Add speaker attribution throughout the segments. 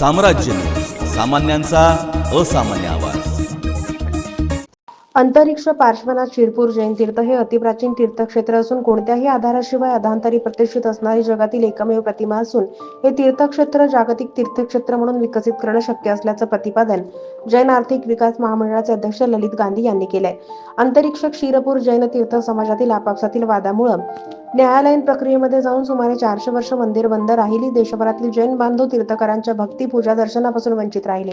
Speaker 1: साम्राज्य. सामान्यांचा असामान्य आवाज.
Speaker 2: अंतरिक्ष पार्श्वनाथ शिरपूर जैन तीर्थ हे अतिप्राचीन तीर्थक्षेत्र असून कोणत्याही आधाराशिवाय अधांतरी प्रतिष्ठित असणारी जगातील एकमेव प्रतिमा असून हे तीर्थक्षेत्र जागतिक तीर्थक्षेत्र म्हणून विकसित करणं शक्य असल्याचं प्रतिपादन जैन आर्थिक विकास महामंडळाचे अध्यक्ष ललित गांधी यांनी केलंय. अंतरिक्ष क्षीरपूर जैन तीर्थ समाजातील आपापसातील वादामुळं न्यायालयीन प्रक्रियेमध्ये जाऊन सुमारे चारशे वर्ष मंदिर बंद राहिली. देशभरातील जैन बांधव तीर्थकरांच्या भक्ती पूजा दर्शनापासून वंचित राहिले.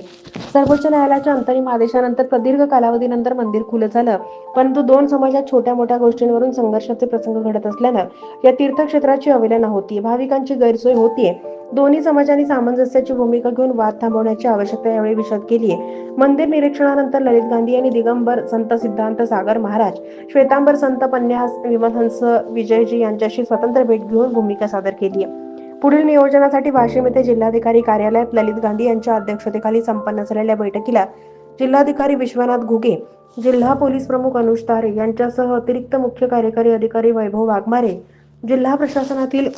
Speaker 2: सर्वोच्च न्यायालयाच्या अंतरिम आदेशानंतर प्रदीर्घ कालावधीनंतर मंदिर खुलं झालं. परंतु दोन समाजात छोट्या मोठ्या गोष्टींवरून संघर्षाचे प्रसंग घडत असल्यानं या तीर्थक्षेत्राची अवहेलना होती भाविकांची गैरसोय होतीये. दोन्ही समाजांनी सामंजस्याची भूमिका घेऊन वाद थांबवण्याची आवश्यकता यावेळी विशद केली आहे मंदिर निरीक्षणानंतर ललित गांधी यांनी दिगंबर संत सिद्धांत सागर महाराज श्वेतांबर संत पन्यास विमलहंस विजयजी यांच्याशी स्वतंत्र भेट घेऊन भूमिका सादर केली आहे पुढील नियोजनासाठी वाशिम येथे जिल्हाधिकारी कार्यालयात ललित गांधी यांच्या अध्यक्षतेखाली संपन्न झालेल्या बैठकीला जिल्हाधिकारी विश्वनाथ घुगे जिल्हा पोलीस प्रमुख अनुज तारे यांच्यासह अतिरिक्त मुख्य कार्यकारी अधिकारी वैभव वाघमारे जिल्हा प्रशासनातील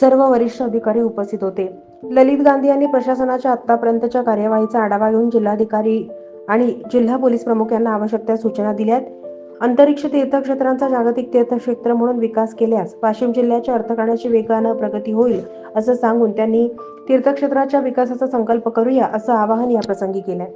Speaker 2: सर्व वरिष्ठ अधिकारी उपस्थित होते. ललित गांधी यांनी प्रशासनाच्या आतापर्यंतच्या कार्यवाहीचा आढावा घेऊन जिल्हाधिकारी आणि जिल्हा पोलीस प्रमुख यांना आवश्यक त्या सूचना दिल्यात. अंतरिक्ष तीर्थक्षेत्रांचा जागतिक तीर्थक्षेत्र म्हणून विकास केल्यास वाशिम जिल्ह्याच्या अर्थकारणाची वेगानं प्रगती होईल असं सांगून त्यांनी तीर्थक्षेत्राच्या विकासाचा संकल्प करूया असं आवाहन या प्रसंगी केलंय.